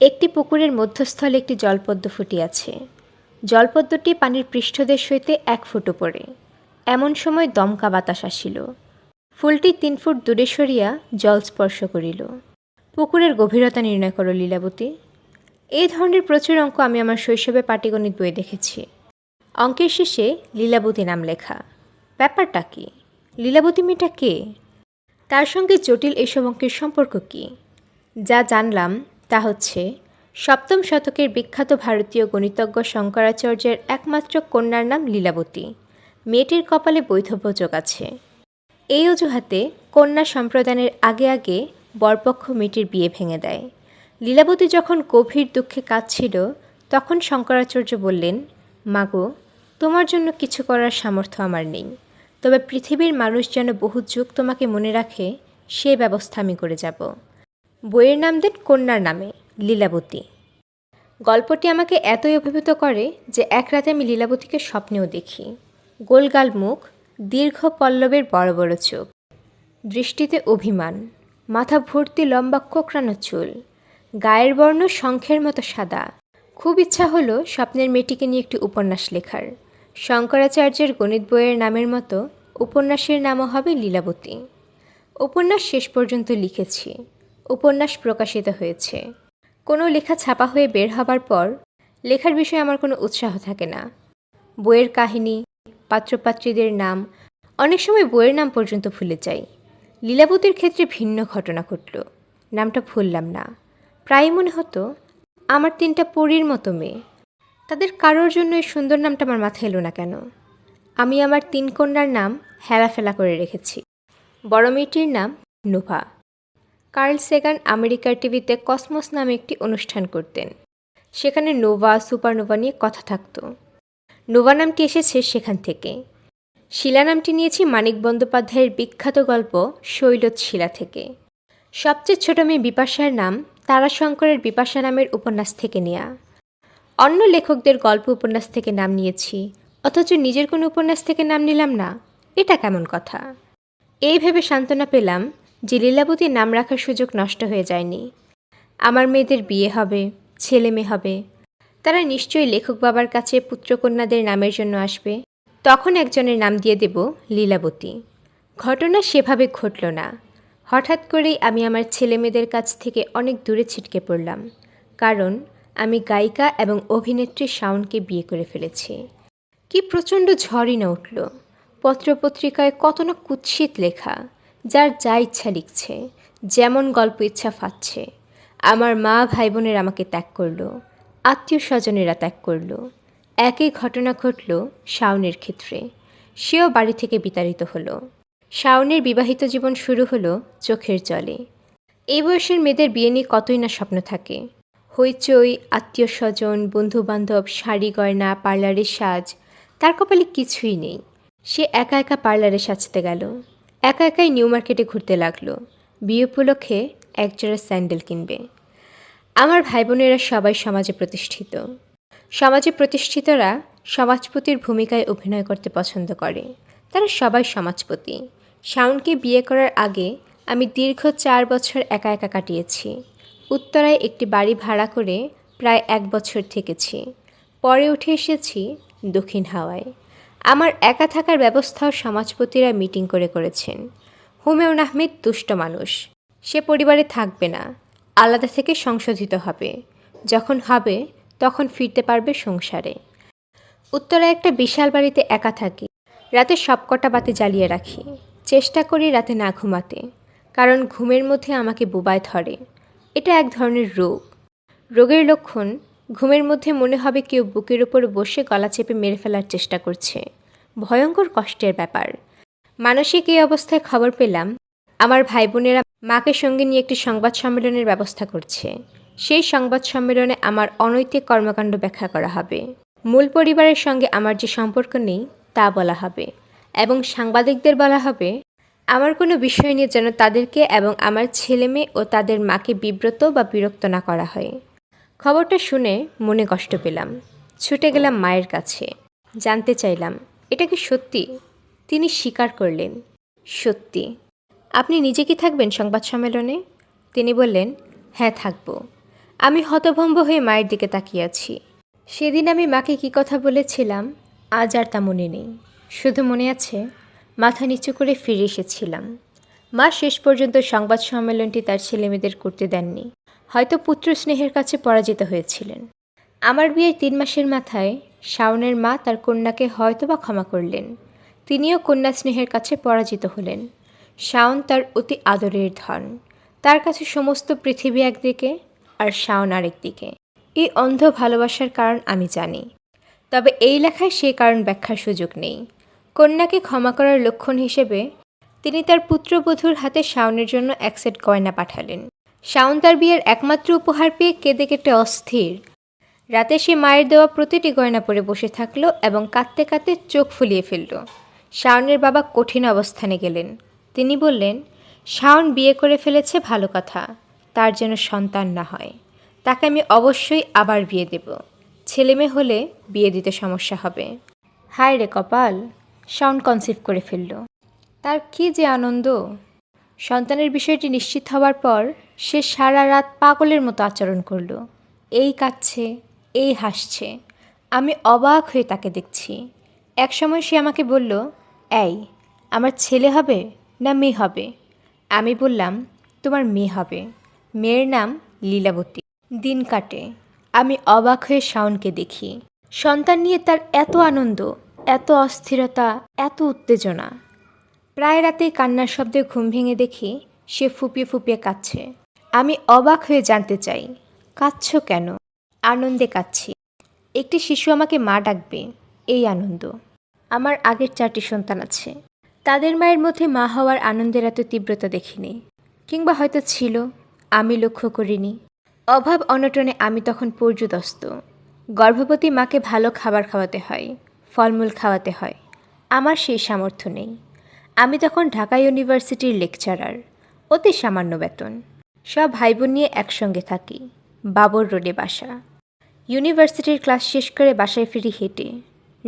একটি পুকুরের মধ্যস্থলে একটি জলপদ্ম ফুটিয়াছে। জলপদ্মটি পানির পৃষ্ঠদেশ হইতে এক ফুট উপরে। এমন সময় দমকা বাতাস আসিল। ফুলটি তিন ফুট দূরে সরিয়া জল স্পর্শ করিল। পুকুরের গভীরতা নির্ণয় করো, লীলাবতী। এই ধরনের প্রচুর অঙ্ক আমি আমার শৈশবে পাটিগণিত বই দেখেছি। অঙ্কের শেষে লীলাবতী নাম লেখা। ব্যাপারটা কি? লীলাবতী মেয়েটা কে? তার সঙ্গে জটিল এসব অঙ্কের সম্পর্ক কী? যা জানলাম তা হচ্ছে, সপ্তম শতকের বিখ্যাত ভারতীয় গণিতজ্ঞ শঙ্করাচার্যের একমাত্র কন্যার নাম লীলাবতী। মেয়েটির কপালে যোগ আছে। এই অজুহাতে কন্যা সম্প্রদানের আগে আগে বরপক্ষ মেয়েটির বিয়ে ভেঙে দেয়। লীলাবতী যখন গভীর দুঃখে কাঁদছিল, তখন শঙ্করাচার্য বললেন, মাগো, তোমার জন্য কিছু করার সামর্থ্য আমার নেই। তবে পৃথিবীর মানুষ যেন বহু যুগ তোমাকে মনে রাখে, সে ব্যবস্থা আমি করে যাব। বইয়ের নাম দেন কন্যার নামে, লীলাবতী। গল্পটি আমাকে এতই অভিভূত করে যে এক রাতে আমি লীলাবতীকে স্বপ্নেও দেখি। গোলগাল মুখ, দীর্ঘ পল্লবের বড় বড় চোখ, দৃষ্টিতে অভিমান, মাথা ভর্তি লম্বা কোকড়ানো চুল, গায়ের বর্ণ শঙ্খের মতো সাদা। খুব ইচ্ছা হলো স্বপ্নের মেয়েটিকে নিয়ে একটি উপন্যাস লেখার। শঙ্করাচার্যের গণিত বইয়ের নামের মতো উপন্যাসের নামও হবে লীলাবতী। উপন্যাস শেষ পর্যন্ত লিখেছি। উপন্যাস প্রকাশিত হয়েছে। কোনো লেখা ছাপা হয়ে বের হবার পর লেখার বিষয়ে আমার কোনো উৎসাহ থাকে না। বইয়ের কাহিনী, পাত্রপাত্রীদের নাম, অনেক সময় বইয়ের নাম পর্যন্ত ভুলে যাই। লীলাবতীর ক্ষেত্রে ভিন্ন ঘটনা ঘটল। নামটা ভুললাম না। প্রায় মনে হতো, আমার তিনটা পরীর মতো মেয়ে। তাদের কারোর জন্য এই সুন্দর নামটা আমার মাথায় এলো না কেন? আমি আমার তিন কন্যার নাম হেলাফেলা করে রেখেছি। বড় মেয়েটির নাম নোভা। কার্ল সেগান আমেরিকার টিভিতে কসমস নামে একটি অনুষ্ঠান করতেন। সেখানে নোভা, সুপারনোভা নিয়ে কথা থাকতো। নোভা নামটি এসেছে সেখান থেকে। শিলা নামটি নিয়েছি মানিক বন্দ্যোপাধ্যায়ের বিখ্যাত গল্প শৈলত শিলা থেকে। সবচেয়ে ছোট মেয়ে বিপাশার নাম তারাশঙ্করের বিপাশা নামের উপন্যাস থেকে নেয়া। অন্য লেখকদের গল্প উপন্যাস থেকে নাম নিয়েছি, অথচ নিজের কোনো উপন্যাস থেকে নাম নিলাম না। এটা কেমন কথা? এই ভেবে সান্ত্বনা পেলাম যে লীলাবতীর নাম রাখার সুযোগ নষ্ট হয়ে যায়নি। আমার মেয়েদের বিয়ে হবে, ছেলে মেয়ে হবে। তারা নিশ্চয়ই লেখক বাবার কাছে পুত্রকন্যাদের নামের জন্য আসবে। তখন একজনের নাম দিয়ে দেব লীলাবতী। ঘটনা সেভাবে ঘটল না। হঠাৎ করেই আমি আমার ছেলে মেয়েদের কাছ থেকে অনেক দূরে ছিটকে পড়লাম। কারণ আমি গায়িকা এবং অভিনেত্রী শাওনকে বিয়ে করে ফেলেছি। কি প্রচণ্ড ঝড়ই না উঠল। পত্রপত্রিকায় কত না কুৎসিত লেখা। যার যা ইচ্ছা লিখছে, যেমন গল্প ইচ্ছা ফাচ্ছে আমার মা ভাই বোনের আমাকে ত্যাগ করল, আত্মীয় স্বজনেরা ত্যাগ করল। একই ঘটনা ঘটল শাওনের ক্ষেত্রে। সেও বাড়ি থেকে বিতাড়িত হলো। শাওনের বিবাহিত জীবন শুরু হলো চোখের জলে। এই বয়সের মেয়েদের বিয়ে নিয়ে কতই না স্বপ্ন থাকে। হইচই, আত্মীয় স্বজন, বন্ধুবান্ধব, শাড়ি গয়না, পার্লারের সাজ, তার কপালে কিছুই নেই। সে একা একা পার্লারে সাজতে গেল। একা একাই নিউ মার্কেটে ঘুরতে লাগল। বিয়ে উপলক্ষে একজোড়া স্যান্ডেল কিনবে। আমার ভাই বোনেরা সবাই সমাজে প্রতিষ্ঠিত। সমাজে প্রতিষ্ঠিতরা সমাজপতির ভূমিকায় অভিনয় করতে পছন্দ করে। তারা সবাই সমাজপতি। শাওনকে বিয়ে করার আগে আমি দীর্ঘ চার বছর একা একা কাটিয়েছি। উত্তরায় একটি বাড়ি ভাড়া করে প্রায় এক বছর থেকেছি। পরে উঠে এসেছি দক্ষিণ হাওয়ায়। আমার একা থাকার ব্যবস্থাও সমাজপতিরা মিটিং করে করেছেন। হুমায়ুন আহমেদ দুষ্ট মানুষ। সে পরিবারে থাকবে না। আলাদা থেকে সংশোধিত হবে। যখন হবে, তখন ফিরতে পারবে সংসারে। উত্তরা একটা বিশাল বাড়িতে একা থাকি। রাতে সবকটা বাতি জ্বালিয়ে রাখি। চেষ্টা করি রাতে না ঘুমাতে। কারণ ঘুমের মধ্যে আমাকে বোবায় ধরে। এটা এক ধরনের রোগ। রোগের লক্ষণ ঘুমের মধ্যে মনে হবে কেউ বুকের উপর বসে গলা চেপে মেরে ফেলার চেষ্টা করছে। ভয়ঙ্কর কষ্টের ব্যাপার। মানসিক এই অবস্থায় খবর পেলাম, আমার ভাই বোনেরা মাকে সঙ্গে নিয়ে একটি সংবাদ সম্মেলনের ব্যবস্থা করছে। সেই সংবাদ সম্মেলনে আমার অনৈতিক কর্মকাণ্ড ব্যাখ্যা করা হবে। মূল পরিবারের সঙ্গে আমার যে সম্পর্ক নেই, তা বলা হবে। এবং সাংবাদিকদের বলা হবে, আমার কোনো বিষয় নিয়ে যেন তাদেরকে এবং আমার ছেলে মেয়ে ও তাদের মাকে বিব্রত বা বিরক্ত না করা হয়। খবরটা শুনে মনে কষ্ট পেলাম। ছুটে গেলাম মায়ের কাছে। জানতে চাইলাম, এটা কি সত্যি? তিনি স্বীকার করলেন, সত্যি। আপনি নিজে কি থাকবেন সংবাদ সম্মেলনে? তিনি বললেন হ্যাঁ থাকব। আমি হতভম্ব হয়ে মায়ের দিকে তাকিয়ে আছি। সেদিন আমি মাকে কী কথা বলেছিলাম, আজ আর তা মনে নেই। শুধু মনে আছে, মাথা নিচু করে ফিরে এসেছিলাম। মা শেষ পর্যন্ত সংবাদ সম্মেলনটি তার ছেলেমেয়েদের করতে দেননি। হয়তো পুত্র স্নেহের কাছে পরাজিত হয়েছিলেন। আমার বিয়ের তিন মাসের মাথায় শাওনের মা তার কন্যাকে হয়তোবা ক্ষমা করলেন। তিনিও কন্যা স্নেহের কাছে পরাজিত হলেন। শাওন তার অতি আদরের ধন। তার কাছে সমস্ত পৃথিবী একদিকে আর শাওন আরেকদিকে এই অন্ধ ভালোবাসার কারণ আমি জানি। তবে এই লেখায় সেই কারণ ব্যাখ্যার সুযোগ নেই। কন্যাকে ক্ষমা করার লক্ষণ হিসেবে তিনি তার পুত্রবধূর হাতে শাওনের জন্য এক সেট গয়না পাঠালেন। শাওন তার বিয়ের একমাত্র উপহার পেয়ে কেঁদে কেটে অস্থির। রাতে সে মায়ের দেওয়া প্রতিটি গয়না পরে বসে থাকল এবং কাঁদতে কাঁদতে চোখ ফুলিয়ে ফেলল। শাওনের বাবা কঠিন অবস্থানে গেলেন। তিনি বললেন, শাওন বিয়ে করে ফেলেছে ভালো কথা, তার যেন সন্তান না হয়। তাকে আমি অবশ্যই আবার বিয়ে দেব। ছেলে মেয়ে হলে বিয়ে দিতে সমস্যা হবে। হায় রে কপাল! শাওন কনসিভ করে ফেলল। তার কি যে আনন্দ! সন্তানের বিষয়টি নিশ্চিত হওয়ার পর সে সারা রাত পাগলের মতো আচরণ করল। এই কাঁদছে, এই হাসছে। আমি অবাক হয়ে তাকে দেখছি। একসময় সে আমাকে বলল, এই, আমার ছেলে হবে না মেয়ে হবে? আমি বললাম, তোমার মেয়ে হবে। মেয়ের নাম লীলাবতী। দিন কাটে। আমি অবাক হয়ে শাওনকে দেখি। সন্তান নিয়ে তার এত আনন্দ, এত অস্থিরতা, এত উত্তেজনা। প্রায় রাতেই কান্নার শব্দে ঘুম ভেঙে দেখি সে ফুপিয়ে ফুপিয়ে কাঁদছে। আমি অবাক হয়ে জানতে চাই, কাঁদছ কেন? আনন্দে কাঁদছি। একটি শিশু আমাকে মা ডাকবে, এই আনন্দ। আমার আগের চারটি সন্তান আছে। তাদের মায়ের মধ্যে মা হওয়ার আনন্দের এত তীব্রতা দেখিনি। কিংবা হয়তো ছিল, আমি লক্ষ্য করিনি। অভাব অনটনে আমি তখন পর্যুদস্ত। গর্ভবতী মাকে ভালো খাবার খাওয়াতে হয়, ফলমূল খাওয়াতে হয়। আমার সেই সামর্থ্য নেই। আমি তখন ঢাকা ইউনিভার্সিটির লেকচারার, অতি সামান্য বেতন। সব ভাই বোন নিয়ে একসঙ্গে থাকি, বাবর রোডে বাসা। ইউনিভার্সিটির ক্লাস শেষ করে বাসায় ফিরি হেঁটে।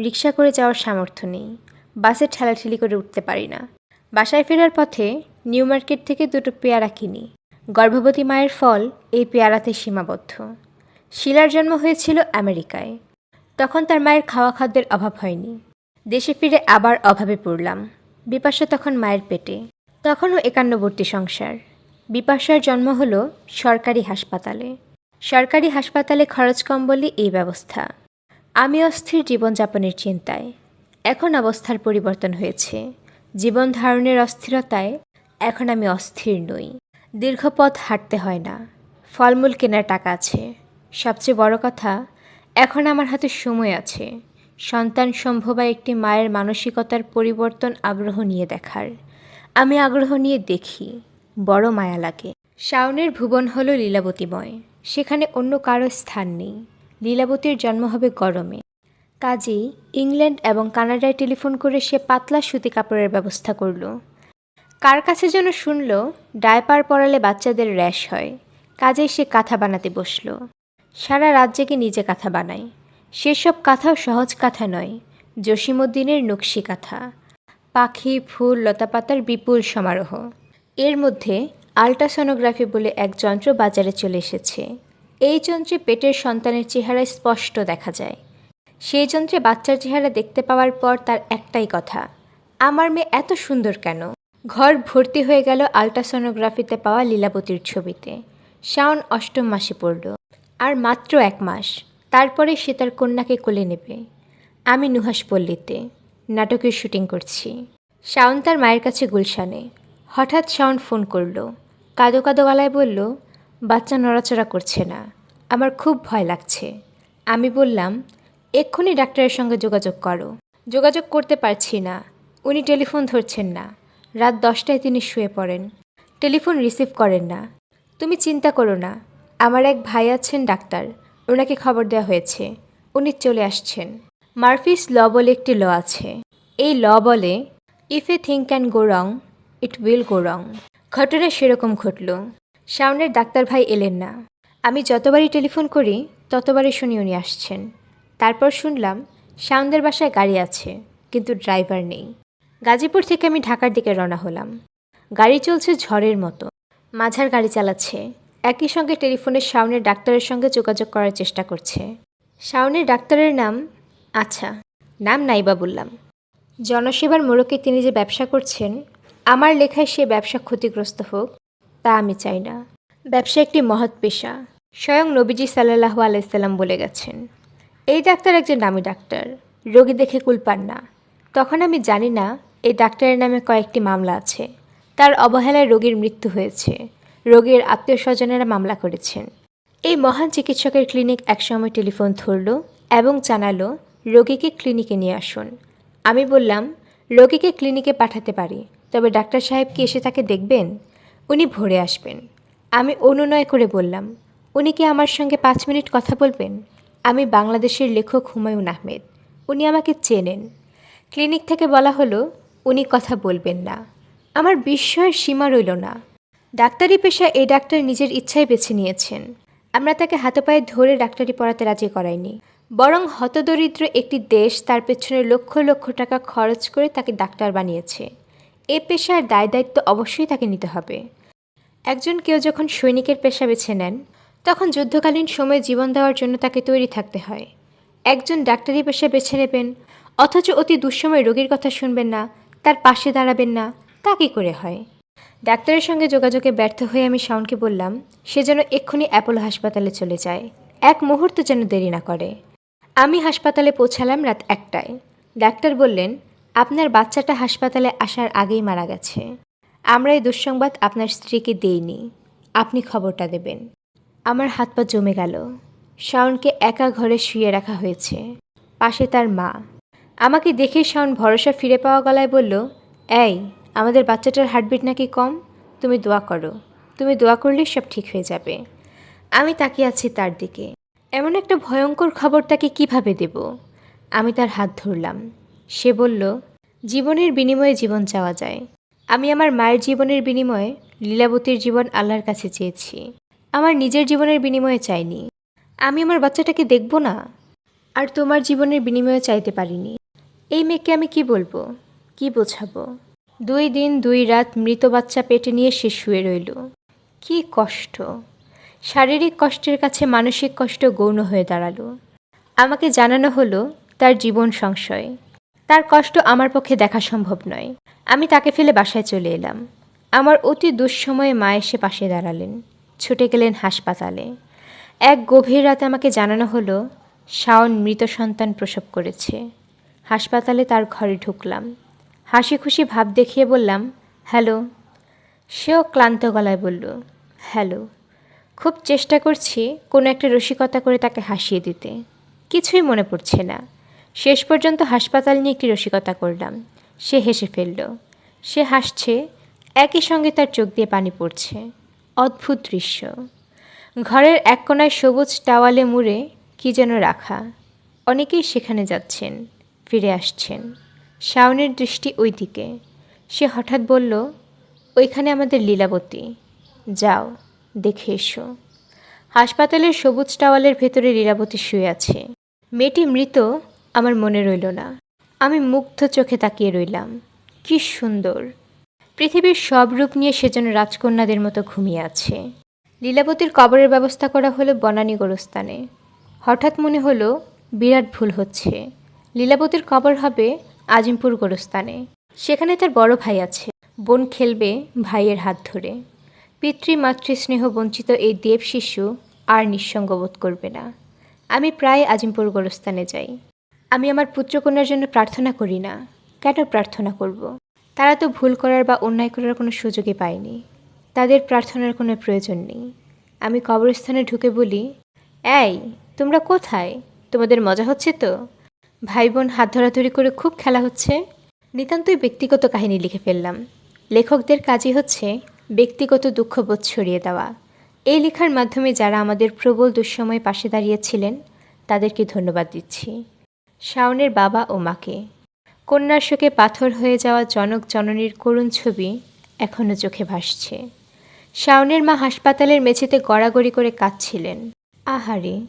রিক্সা করে যাওয়ার সামর্থ্য নেই, বাসে ঠেলাঠেলি করে উঠতে পারি না। বাসায় ফেরার পথে নিউ মার্কেট থেকে দুটো পেয়ারা কিনি। গর্ভবতী মায়ের ফল এই পেয়ারাতে সীমাবদ্ধ। শিলার জন্ম হয়েছিল আমেরিকায়। তখন তার মায়ের খাওয়া খাদ্যের অভাব হয়নি। দেশে ফিরে আবার অভাবে পড়লাম। বিপাশা তখন মায়ের পেটে। তখনও একান্নবর্তী সংসার। বিপাশার জন্ম হলো সরকারি হাসপাতালে। সরকারি হাসপাতালে খরচ কম বলে এই ব্যবস্থা। আমি অস্থির জীবনযাপনের চিন্তায়। এখন অবস্থার পরিবর্তন হয়েছে। জীবন ধারণের অস্থিরতায় এখন আমি অস্থির নই। দীর্ঘ পথ হাঁটতে হয় না। ফলমূল কেনার টাকা আছে। সবচেয়ে বড় কথা, এখন আমার হাতে সময় আছে। সন্তান সম্ভবা একটি মায়ের মানসিকতার পরিবর্তন আগ্রহ নিয়ে দেখার। আমি আগ্রহ নিয়ে দেখি। বড় মায়া লাগে। শাওনের ভুবন হল লীলাবতীময়। সেখানে অন্য কারও স্থান নেই। লীলাবতীর জন্ম হবে গরমে। কাজেই ইংল্যান্ড এবং কানাডায় টেলিফোন করে সে পাতলা সুতি কাপড়ের ব্যবস্থা করল। কার কাছে যেন শুনল, ডায়পার পরালে বাচ্চাদের র্যাশ হয়। কাজেই সে কাঁথা বানাতে বসল। সারা রাত জেগে নিজে কাঁথা বানায়। সেসব কাঁথাও সহজ কাঁথা নয় জসিমুদ্দিনের নকশি কাঁথা। পাখি, ফুল, লতাপাতার বিপুল সমারোহ। এর মধ্যে আল্ট্রাসনোগ্রাফি বলে এক যন্ত্র বাজারে চলে এসেছে। এই যন্ত্রে পেটের সন্তানের চেহারা স্পষ্ট দেখা যায়। সেই যন্ত্রে বাচ্চার চেহারা দেখতে পাওয়ার পর তার একটাই কথা, আমার মেয়ে এত সুন্দর কেন? ঘর ভর্তি হয়ে গেল আল্ট্রাসনোগ্রাফিতে পাওয়া লীলাবতীর ছবিতে। শাওন অষ্টম মাসে পড়ল, আর মাত্র এক মাস। তারপরে সে তার কন্যাকে কোলে নেবে। আমি নুহাস পল্লীতে, নাটকের শুটিং করছি। শাওন তার মায়ের কাছে গুলশানে। হঠাৎ শাওন ফোন করল। কাদো কাদো গলায় বলল, বাচ্চা নড়াচড়া করছে না। আমার খুব ভয় লাগছে। আমি বললাম, এক্ষুনি ডাক্তারের সঙ্গে যোগাযোগ করো। যোগাযোগ করতে পারছি না। উনি টেলিফোন ধরছেন না। রাত দশটায় তিনি শুয়ে পড়েন। টেলিফোন রিসিভ করেন না। তুমি চিন্তা করো না। আমার এক ভাই আছেন ডাক্তার। ওনাকে খবর দেওয়া হয়েছে। উনি চলে আসছেন। মার্ফিস ল বলে একটি ল আছে। এই ল বলে if a thing can go wrong it will go wrong. ঘটনা সেরকম ঘটল। শাওনের ডাক্তার ভাই এলেন না। আমি যতবারই টেলিফোন করি, ততবারই শুনি উনি আসছেন। তারপর শুনলাম শাওনদের বাসায় গাড়ি আছে, কিন্তু ড্রাইভার নেই। গাজীপুর থেকে আমি ঢাকার দিকে রওনা হলাম। গাড়ি চলছে ঝড়ের মতো। মাঝার গাড়ি চালাচ্ছে। একই সঙ্গে টেলিফোনে শাওনের ডাক্তারের সঙ্গে যোগাযোগ করার চেষ্টা করছে। শাওনের ডাক্তারের নাম আচ্ছা নাম নাইবা বললাম। জনসেবার মোড়কে তিনি যে ব্যবসা করছেন আমার লেখায় সে ব্যবসা ক্ষতিগ্রস্ত হোক, তা আমি চাই না। ব্যবসা একটি মহৎ পেশা, স্বয়ং নবীজি সাল্লাহু আলাইসাল্লাম বলে গেছেন। এই ডাক্তার একজন নামী ডাক্তার, রোগী দেখে কুল পান না। তখন আমি জানি না, এই ডাক্তারের নামে কয়েকটি মামলা আছে। তার অবহেলায় রোগীর মৃত্যু হয়েছে। রোগীর আত্মীয় স্বজনেরা মামলা করেছেন। এই মহান চিকিৎসকের ক্লিনিক একসময় টেলিফোন ধরল এবং জানালো, রোগীকে ক্লিনিকে নিয়ে আসুন। আমি বললাম, রোগীকে ক্লিনিকে পাঠাতে পারি। তবে ডাক্তার সাহেব কি এসে তাকে দেখবেন? উনি ভোরে আসবেন। আমি অনুনয় করে বললাম, উনি কি আমার সঙ্গে পাঁচ মিনিট কথা বলবেন? আমি বাংলাদেশের লেখক হুমায়ুন আহমেদ, উনি আমাকে চেনেন। ক্লিনিক থেকে বলা হলো, উনি কথা বলবেন না। আমার বিস্ময়ের সীমা রইল না। ডাক্তারি পেশা এই ডাক্তার নিজের ইচ্ছায় বেছে নিয়েছেন। আমরা তাকে হাতে পায়ে ধরে ডাক্তারি পড়াতে রাজি করাইনি। বরং হতদরিদ্র একটি দেশ তার পেছনে লক্ষ লক্ষ টাকা খরচ করে তাকে ডাক্তার বানিয়েছে। এ পেশার দায় দায়িত্ব অবশ্যই তাকে নিতে হবে। একজন কেউ যখন সৈনিকের পেশা বেছে নেন, তখন যুদ্ধকালীন সময়ে জীবন দেওয়ার জন্য তাকে তৈরি থাকতে হয়। একজন ডাক্তারি পেশা বেছে নেবেন, অথচ অতি দুঃসময় রোগীর কথা শুনবেন না, তার পাশে দাঁড়াবেন না, তা কী করে হয়? ডাক্তারের সঙ্গে যোগাযোগে ব্যর্থ হয়ে আমি শাওনকে বললাম, সে যেন এক্ষুনি অ্যাপোলো হাসপাতালে চলে যায়। এক মুহূর্ত যেন দেরি না করে। আমি হাসপাতালে পৌঁছালাম রাত একটায়। ডাক্তার বললেন আপনার বাচ্চাটা হাসপাতালে আসার আগেই মারা গেছে। আমরা এই দুঃসংবাদ আপনার স্ত্রীকে দেইনি। আপনি খবরটা দেবেন। আমার হাত পা জমে গেল। শাওনকে একা ঘরে শুয়ে রাখা হয়েছে। পাশে তার মা। আমাকে দেখে শাওন ভরসা ফিরে পাওয়া গলায় বলল, এই, আমাদের বাচ্চাটার হার্টবিট নাকি কম? তুমি দোয়া করো। তুমি দোয়া করলে সব ঠিক হয়ে যাবে। আমি তাকিয়ে আছি তার দিকে। এমন একটা ভয়ঙ্কর খবর তাকে কীভাবে দেব? আমি তার হাত ধরলাম। সে বলল, জীবনের বিনিময়ে জীবন চাওয়া যায়। আমি আমার মায়ের জীবনের বিনিময়ে লীলাবতীর জীবন আল্লাহর কাছে চেয়েছি। আমার নিজের জীবনের বিনিময়ে চাইনি। আমি আমার বাচ্চাটাকে দেখব না? আর তোমার জীবনের বিনিময়ে চাইতে পারিনি। এই মেয়েকে আমি কি বলব? কি বোঝাবো? দুই দিন, দুই রাত মৃত বাচ্চা পেটে নিয়ে সে শুয়ে রইল। কি কষ্ট! শারীরিক কষ্টের কাছে মানসিক কষ্ট গৌণ হয়ে দাঁড়াল। আমাকে জানানো হলো, তার জীবন সংশয়। তার কষ্ট আমার পক্ষে দেখা সম্ভব নয়। আমি তাকে ফেলে বাসায় চলে এলাম। আমার অতি দুঃসময়ে মা এসে পাশে দাঁড়ালেন। ছুটে গেলেন হাসপাতালে। এক গভীর রাতে আমাকে জানানো হলো, শাওন মৃত সন্তান প্রসব করেছে। হাসপাতালে তার ঘরে ঢুকলাম। হাসি খুশি ভাব দেখিয়ে বললাম, হ্যালো। সেও ক্লান্ত গলায় বলল, হ্যালো। খুব চেষ্টা করছি কোনো একটা রসিকতা করে তাকে হাসিয়ে দিতে। কিছুই মনে পড়ছে না। শেষ পর্যন্ত হাসপাতাল নিয়ে একটি রসিকতা করলাম। সে হেসে ফেলল। সে হাসছে, একই সঙ্গে তার চোখ দিয়ে পানি পড়ছে। অদ্ভুত দৃশ্য। ঘরের এক কোনায় সবুজ টাওয়ালে মুড়ে কি যেন রাখা। অনেকেই সেখানে যাচ্ছেন, ফিরে আসছেন। শাওনের দৃষ্টি ওই দিকে সে হঠাৎ বলল, ওইখানে আমাদের লীলাবতী। যাও, দেখে এসো। হাসপাতালের সবুজ টাওয়ালের ভেতরে লীলাবতী শুয়ে আছে। মেয়েটি মৃত আমার মনে রইল না। আমি মুগ্ধ চোখে তাকিয়ে রইলাম। কি সুন্দর। পৃথিবীর সব রূপ নিয়ে সে যেন রাজকন্যাদের মতো ঘুমিয়ে আছে। লীলাবতীর কবরের ব্যবস্থা করা হলো বনানী গোরস্থানে। হঠাৎ মনে হলো, বিরাট ভুল হচ্ছে। লীলাবতীর কবর হবে আজিমপুর গোরস্থানে। সেখানে তার বড় ভাই আছে। বোন খেলবে ভাইয়ের হাত ধরে। পিতৃ মাতৃ স্নেহ বঞ্চিত এই দেব শিশু আর নিঃসঙ্গ বোধ করবে না। আমি প্রায় আজিমপুর গোরস্থানে যাই। আমি আমার পুত্রকন্যার জন্য প্রার্থনা করি না। কেন প্রার্থনা করব। তারা তো ভুল করার বা অন্যায় করার কোনো সুযোগই পায়নি। তাদের প্রার্থনার কোনো প্রয়োজন নেই। আমি কবরস্থানে ঢুকে বলি, এই, তোমরা কোথায়? তোমাদের মজা হচ্ছে তো? ভাই বোন হাত ধরাধরি করে খুব খেলা হচ্ছে? নিতান্তই ব্যক্তিগত কাহিনী লিখে ফেললাম। লেখকদের কাজই হচ্ছে ব্যক্তিগত দুঃখবোধ ছড়িয়ে দেওয়া। এই লেখার মাধ্যমে যারা আমাদের প্রবল দুঃসময়ে পাশে দাঁড়িয়েছিলেন, তাদেরকে ধন্যবাদ দিচ্ছি। শাওনের বাবা ও মাকে। কন্যার শোকে পাথর হয়ে যাওয়া জনক জননীর করুণ ছবি এখনও চোখে ভাসছে। শাওনের মা হাসপাতালের মেঝেতে গড়াগড়ি করে কাঁদছিলেন। আহারে!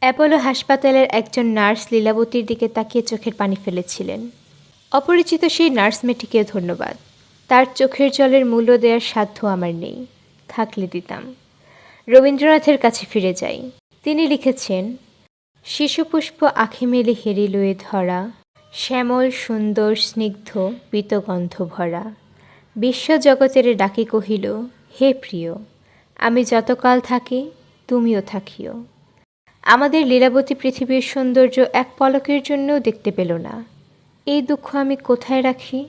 অ্যাপোলো হাসপাতালের একজন নার্স লীলাবতীর দিকে তাকিয়ে চোখের পানি ফেলেছিলেন। অপরিচিত সেই নার্স মেয়েটিকেও ধন্যবাদ। তার চোখের জলের মূল্য দেওয়ার সাধ্য আমার নেই। থাকলে দিতাম। রবীন্দ্রনাথের কাছে ফিরে যাই। তিনি লিখেছেন শিশুপুষ্প আখি মেলে হেরি হেরিলয়ে ধরা, শ্যামল সুন্দর স্নিগ্ধ পীতগন্ধ ভরা। বিশ্বজগতের ডাকি কহিল, হে প্রিয়, আমি যতকাল থাকি, তুমিও থাকিও। আমাদের লীলাবতী পৃথিবীর সৌন্দর্য এক পলকের জন্যও দেখতে পেল না। এই দুঃখ আমি কোথায় রাখি?